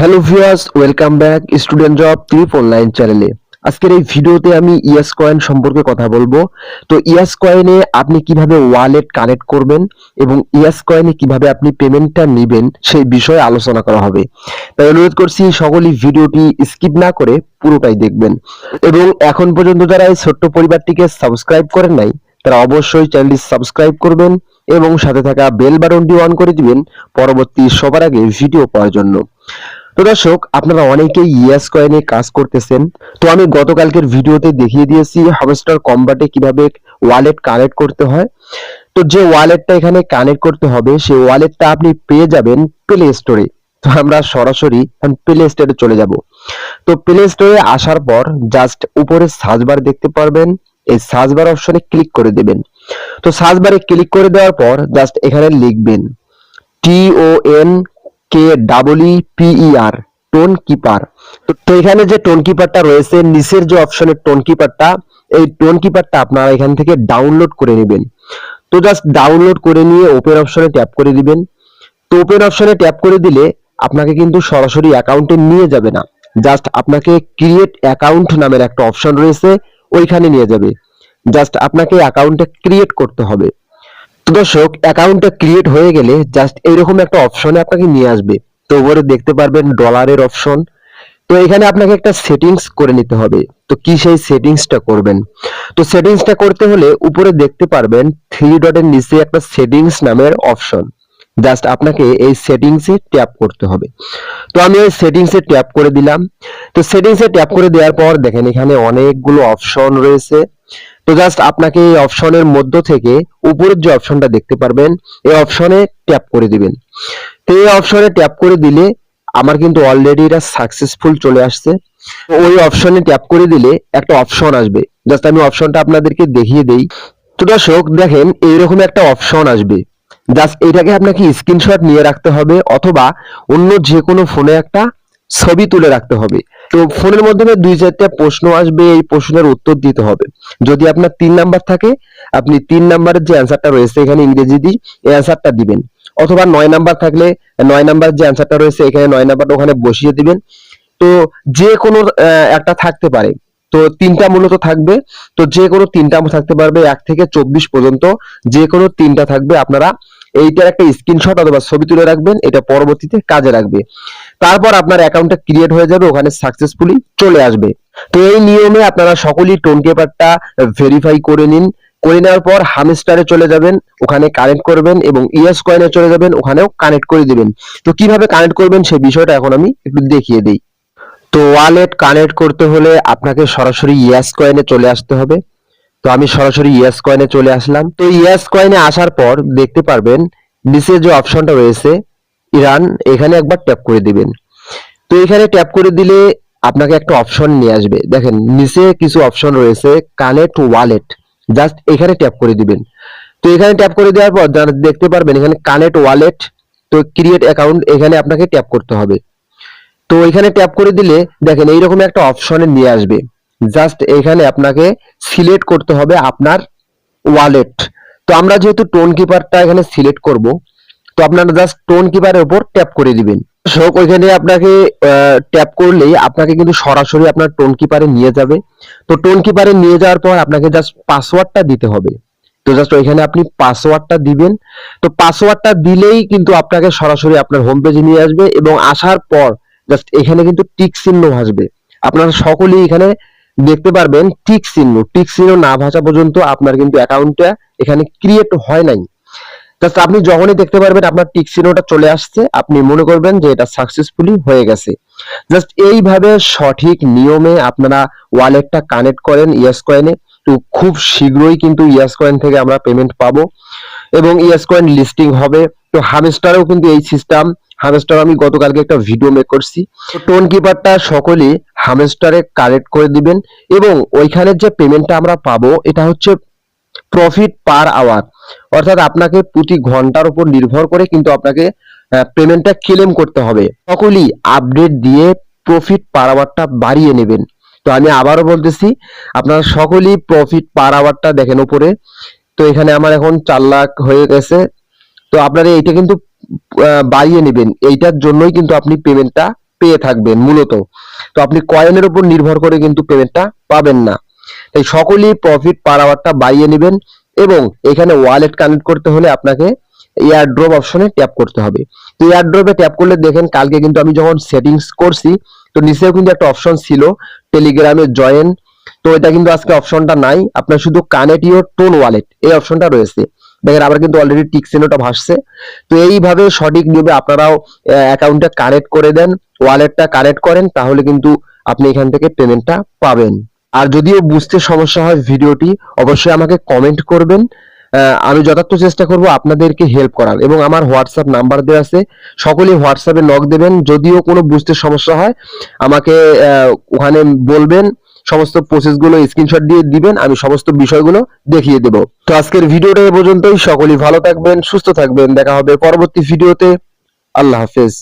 Hello viewers, welcome back student job tip online চ্যানেলে। আজকের এই ভিডিওতে আমি ইয়াস কয়েন সম্পর্কে কথা বলব। তো ইয়াস কয়েনে আপনি কীভাবে ওয়ালেট কানেক্ট করবেন এবং ইয়াস কয়েনে কীভাবে আপনি পেমেন্টটা নেবেন সেই বিষয়ে আলোচনা করা হবে। তাই অনুরোধ করছি সকলেই ভিডিওটি স্কিপ না করে পুরোটাই দেখবেন। এবং এখন পর্যন্ত যারা এই ছোট্ট পরিবারটিকে সাবস্ক্রাইব করেন নাই, তারা অবশ্যই চ্যানেলটি সাবস্ক্রাইব করবেন এবং সাথে থাকা বেল বাটনটি অন করে দিবেন পরবর্তী সবার আগে ভিডিও পাওয়ার জন্য। তো দর্শক, আপনারা অনেকেই ইয়েস কয়েনে কাজ করতেছেন। তো আমি গতকালকের ভিডিওতে দেখিয়ে দিয়েছি হামস্টার কম্বাটে কীভাবে ওয়ালেট কানেক্ট করতে হয়। তো যে ওয়ালেটটা এখানে কানেক্ট করতে হবে, সেই ওয়ালেটটা আপনি পেয়ে যাবেন প্লে স্টোরে তো আমরা সরাসরি প্লে স্টোরে চলে যাব। তো প্লে স্টোরে আসার পর জাস্ট উপরে সার্চ বার দেখতে পারবেন। এই সার্চ বার অপশনে ক্লিক করে দেবেন। তো সার্চ ক্লিক করে দেওয়ার পর জাস্ট এখানে লিখবেন T O N K double P E R Tonkeeper তো এখানে যে টোন কিপারটা রয়েছে, নিচের যে অপশনের টোন কিপারটা এই টোন কিপারটা আপনারা এখান থেকে ডাউনলোড করে নেবেন। তো জাস্ট ডাউনলোড করে নিয়ে ওপেন অপশনে ট্যাপ করে দিবেন। তো ওপেন অপশনে ট্যাপ করে দিলে আপনাকে কিন্তু সরাসরি অ্যাকাউন্টে নিয়ে যাবে না। জাস্ট আপনাকে ক্রিয়েট অ্যাকাউন্ট নামের একটা অপশন রয়েছে, ওইখানে নিয়ে যাবে। জাস্ট আপনাকে অ্যাকাউন্টটা ক্রিয়েট করতে হবে। তো দর্শক অ্যাকাউন্টটা ক্রিয়েট হয়ে গেলে জাস্ট এইরকম একটা অপশনে আপনাকে নিয়ে আসবে। তো উপরে দেখতে পারবেন ডলারের অপশন তো এখানে আপনাকে একটা সেটিংস করে নিতে হবে। তো কি সেই সেটিংসটা করবেন? তো সেটিংসটা করতে হলে উপরে দেখতে পারবেন থ্রি ডটের নিচে একটা সেটিংস নামের অপশন জাস্ট আপনাকে এই সেটিংসে ট্যাপ করতে হবে। তো আমি এই সেটিংসে ট্যাপ করে দিলাম। তো সেটিংসে ট্যাপ করে দেওয়ার পর দেখেন এখানে অনেকগুলো অপশন রয়েছে। তো জাস্ট আপনাকে এই অপশনের মধ্য থেকে উপরের যে অপশনটা দেখতে পারবেন, এই অপশনে ট্যাপ করে দিবেন। তো এই অপশনে ট্যাপ করে দিলে আমার কিন্তু অলরেডি এটা সাকসেসফুল চলে আসছে। ওই অপশনে ট্যাপ করে দিলে একটা অপশন আসবে। জাস্ট আমি অপশনটা আপনাদেরকে দেখিয়ে দেই। তো দর্শক, দেখেন এইরকম একটা অপশন আসবে। জাস্ট এটাকে আপনাকে স্ক্রিনশট নিয়ে রাখতে হবে অথবা অন্য যে কোনো ফোনে একটা ছবি তুলে রাখতে হবে। তো ফোনের মাধ্যমে দুই চারটা প্রশ্ন আসবে, এই প্রশ্নের উত্তর দিতে হবে। যদি আপনার তিন নাম্বার থাকে, আপনি তিন নাম্বারের যে অ্যান্সারটা রয়েছে এখানে ইংরেজি দিয়ে এই অ্যান্সারটা দিবেন। অথবা নয় নাম্বার থাকলে নয় নাম্বার যে অ্যান্সারটা রয়েছে এখানে নয় নাম্বারটা ওখানে বসিয়ে দিবেন। তো যে কোনো একটা থাকতে পারে। তো তিনটা মূলত থাকবে। তো যে কোনো তিনটা থাকতে পারবে, এক থেকে চব্বিশ পর্যন্ত যে কোনো তিনটা থাকবে, আপনারা এইটার একটা স্ক্রিনশট অথবা ছবি তুলে রাখবেন, এটা পরবর্তীতে কাজে লাগবে। তারপর আপনার অ্যাকাউন্টটা ক্রিয়েট হয়ে যাবে, ওখানে সাকসেসফুলি চলে আসবে। তো এই নিয়মে আপনারা সকলেই টোন পেপারটা ভেরিফাই করে নিন। করে নেওয়ার পর হামস্টারে চলে যাবেন, ওখানে কানেক্ট করবেন এবং ইএস কয়েনে চলে যাবেন, ওখানেও কানেক্ট করে দিবেন। তো কীভাবে কানেক্ট করবেন সেই বিষয়টা এখন আমি একটু দেখিয়ে দিই। তো ওয়ালেট কানেক্ট করতে হলে আপনাকে সরাসরি ইয়েস কয়েনে চলে আসতে হবে। তো আমি সরাসরি ইয়েস কয়েনে চলে আসলাম। তো ইয়েস কয়েনে আসার পর দেখতে পারবেন, নিচে যে অপশনটা রয়েছে, ইরান, এখানে একবার ট্যাপ করে দিবেন। তো এখানে ট্যাপ করে দিলে আপনাকে একটা অপশন নিয়ে আসবে। দেখেন, নিচে কিছু অপশন রয়েছে কানেক্ট ওয়ালেট জাস্ট এখানে ট্যাপ করে দিবেন। তো এখানে ট্যাপ করে দেওয়ার পর দেখতে পারবেন, এখানে কানেক্ট ওয়ালেট তো ক্রিয়েট অ্যাকাউন্ট এখানে আপনাকে ট্যাপ করতে হবে। তো এখানে ট্যাপ করে দিলে, দেখেন, এইরকম একটা অপশনে নিয়ে আসবে। জাস্ট এখানে আপনাকে সিলেক্ট করতে হবে আপনার ওয়ালেট তো আমরা যেহেতু টোন কিপারটা এখানে সিলেক্ট করব, তো আপনারা জাস্ট টোন কিপারের উপর ট্যাপ করে দিবেন। শোক ওইখানে আপনাকে ট্যাপ করলেই আপনাকে কিন্তু সরাসরি আপনার টোন কিপারে নিয়ে যাবে। তো টোন কিপারে নিয়ে যাওয়ার পর আপনাকে জাস্ট পাসওয়ার্ডটা দিতে হবে। তো জাস্ট ওইখানে আপনি পাসওয়ার্ডটা দিবেন। তো পাসওয়ার্ডটা দিলেই কিন্তু আপনাকে সরাসরি আপনার হোম পেজে নিয়ে আসবে এবং আসার পর জাস্ট এখানে কিন্তু টিক চিহ্ন আসবে। আপনারা সকলেই এখানে দেখতে পারবেন টিক চিহ্ন টিক চিহ্ন না ভাসা পর্যন্ত আপনার কিন্তু অ্যাকাউন্টটা এখানে ক্রিয়েট হয় নাই। জাস্ট আপনি যখনই দেখতে পারবেন আপনার টিক চিহ্নটা চলে আসছে, আপনি মনে করবেন যে এটা সাকসেসফুলি হয়ে গেছে। জাস্ট এইভাবে সঠিক নিয়মে আপনারা ওয়ালেটটা কানেক্ট করেন ইয়েস কয়েনে তো খুব শীঘ্রই কিন্তু ইয়েস কয়েন থেকে আমরা পেমেন্ট পাবো। এবং ইয়েস কয়েন লিস্টিং হবে। তো হামস্টারেও কিন্তু এই সিস্টেম হামস্টার আমি গতকালকে একটা ভিডিও মেক করছি। টোন কিপারটা সকলেই হামস্টারে কানেক্ট করে দিবেন এবং ওইখানের যে পেমেন্টটা আমরা পাবো, এটা হচ্ছে প্রফিট পার আওয়ার অর্থাৎ আপনাকে প্রতি ঘণ্টার উপর নির্ভর করে কিন্তু আপনাকে পেমেন্টটা ক্লেম করতে হবে। সকলেই আপডেট দিয়ে প্রফিট পার আওয়ারটা বাড়িয়ে নেবেন। তো আমি আবারও বলতেছি, আপনারা সকলেই প্রফিট পার আওয়ারটা দেখেন উপরে। তো এখানে আমার এখন চার লাখ হয়ে গেছে। তো আপনারা এইটা কিন্তু বাড়িয়ে নেবেন। এইটার জন্যই কিন্তু আপনি পেমেন্টটা পেয়ে থাকবেন মূলত। তো আপনি কয়েনের উপর নির্ভর করে কিন্তু পেমেন্টটা পাবেন না। তাই সকলেই প্রফিট পার আওয়ারটা বাড়িয়ে নেবেন এবং এখানে ওয়ালেট কানেক্ট করতে হলে আপনাকে এয়ারড্রপ অপশনে ট্যাপ করতে হবে। তো এয়ারড্রপে ট্যাপ করলে দেখেন কালকে কিন্তু আমি যখন সেটিংস করছি, তো নিচেও কিন্তু একটা অপশন ছিল টেলিগ্রামে জয়েন তো এটা কিন্তু আজকে অপশনটা নাই। আপনার শুধু কানেক্ট ইওর টোন ওয়ালেট এই অপশনটা রয়েছে। দেখেন, আবার কিন্তু অলরেডি টিক চিহ্নটা ভাসছে। তো এইভাবে সঠিক নিয়মে আপনারাও অ্যাকাউন্টটা কানেক্ট করে দেন ওয়ালেটটা কানেক্ট করেন, তাহলে কিন্তু আপনি এখান থেকে পেমেন্টটা পাবেন। আর যদিও বুঝতে সমস্যা হয় ভিডিওটি, অবশ্যই আমাকে কমেন্ট করবেন। আমি যথার্থ চেষ্টা করব আপনাদেরকে হেল্প করার। এবং আমার হোয়াটসঅ্যাপ নাম্বার দেওয়া আছে। সকলেই হোয়াটসঅ্যাপে নক দেবেন। যদিও কোনো বুঝতে সমস্যা হয়, আমাকে ওখানে বলবেন। সমস্ত প্রসেসগুলো স্ক্রিনশট দিয়ে দিবেন। আমি সমস্ত বিষয়গুলো দেখিয়ে দেব। তো আজকের ভিডিওটা এ পর্যন্তই। সকলেই ভালো থাকবেন, সুস্থ থাকবেন। দেখা হবে পরবর্তী ভিডিওতে। আল্লাহ হাফেজ।